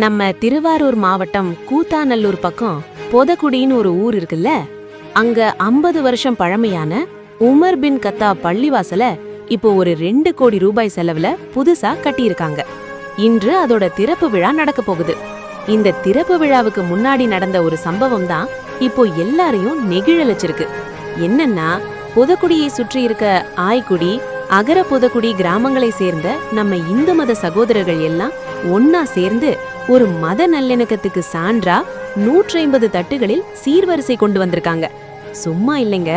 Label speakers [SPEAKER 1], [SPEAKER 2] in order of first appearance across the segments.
[SPEAKER 1] நம்ம திருவாரூர் மாவட்டம் கூத்தாநல்லூர் பக்கம் பொதக்குடின்னு ஒரு ஊர் இருக்குல்ல? அங்க ஐம்பது வருஷம் பழமையான உமர் பின் கத்தா பள்ளிவாசல இப்போ ஒரு ரெண்டு கோடி ரூபாய் செலவுல புதுசா கட்டியிருக்காங்க. இன்று அதோட திறப்பு விழா நடக்க போகுது. இந்த திறப்பு விழாவுக்கு முன்னாடி நடந்த ஒரு சம்பவம் தான் இப்போ எல்லாரையும் நெகிழலிச்சிருக்கு. என்னன்னா புதக்குடியை சுற்றி இருக்க ஆய்க்குடி அகர புதக்குடி கிராமங்களை சேர்ந்த நம்ம இந்து மத சகோதரர்கள் எல்லாம் ஒன்னா சேர்ந்து ஒரு மத நல்லிணக்கத்துக்கு சான்றா நூற்றி ஐம்பது தட்டுகளில் சீர்வரிசை கொண்டு வந்திருக்காங்க. சும்மா இல்லைங்க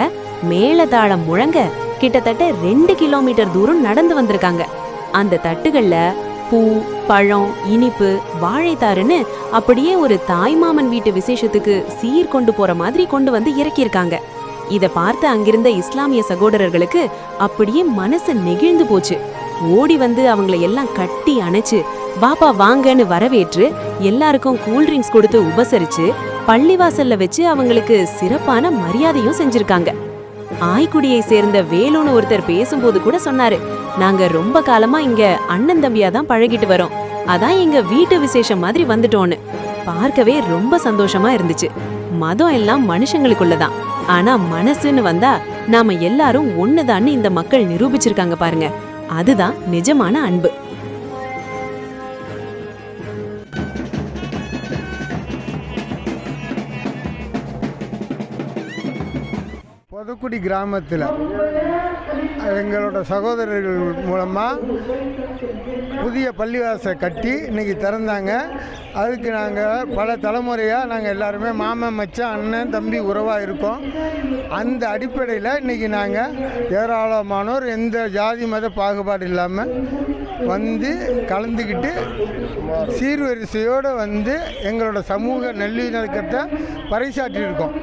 [SPEAKER 1] மேலதாளம் முழங்க கிட்டத்தட்ட ரெண்டு கிலோமீட்டர் தூரம் நடந்து வந்திருக்காங்க. அந்த தட்டுகள்ல பூ பழம் இனிப்பு வாழைத்தாருன்னு அப்படியே ஒரு தாய்மாமன் வீட்டு விசேஷத்துக்கு சீர் கொண்டு போற மாதிரி கொண்டு வந்து இறக்கியிருக்காங்க. இத பார்த்து அங்கிருந்த இஸ்லாமிய சகோதரர்களுக்கு அப்படியே மனசு நெகிழ்ந்து போச்சு. ஓடி வந்து அவங்களை எல்லாம் கட்டி அணைச்சு பாப்பா வாங்கன்னு வரவேற்று எல்லாருக்கும் கூல் ட்ரிங்க்ஸ் கொடுத்து உபசரிச்சு பள்ளிவாசல்ல வச்சு அவங்களுக்கு சிறப்பான மரியாதையும் செஞ்சிருக்காங்க. ஆய்க்குடியை சேர்ந்த வேலுன்னு ஒருத்தர் பேசும்போது கூட சொன்னாரு நாங்க ரொம்ப காலமா இங்க அண்ணன் தம்பியா தான் பழகிட்டு வரோம். அதான் எங்க வீட்டு விசேஷம் மாதிரி வந்துட்டோன்னு. பார்க்கவே ரொம்ப சந்தோஷமா இருந்துச்சு. மதம் எல்லாம் மனுஷங்களுக்குள்ளதான் ஆனா மனசுன்னு வந்தா நாம எல்லாரும் ஒண்ணுதான்னு இந்த மக்கள் நிரூபிச்சிருக்காங்க பாருங்க. அதுதான் நிஜமான அன்பு.
[SPEAKER 2] பொதுக்குடி கிராமத்தில் எங்களோட சகோதரர்கள் மூலமாக புதிய பள்ளிவாசை கட்டி இன்னைக்கு திறந்தாங்க. அதுக்கு நாங்கள் பல தலைமுறையாக நாங்கள் எல்லாருமே மாமன் மச்சான் அண்ணன் தம்பி உறவாக இருக்கோம். அந்த அடிப்படையில் இன்றைக்கி நாங்கள் ஏராளமானோர் எந்த ஜாதி மத பாகுபாடு இல்லாமல் வந்து கலந்துக்கிட்டு சீர்வரிசையோடு வந்து எங்களோட சமூக நல்லிணக்கத்தை பறைசாற்றியிருக்கோம்.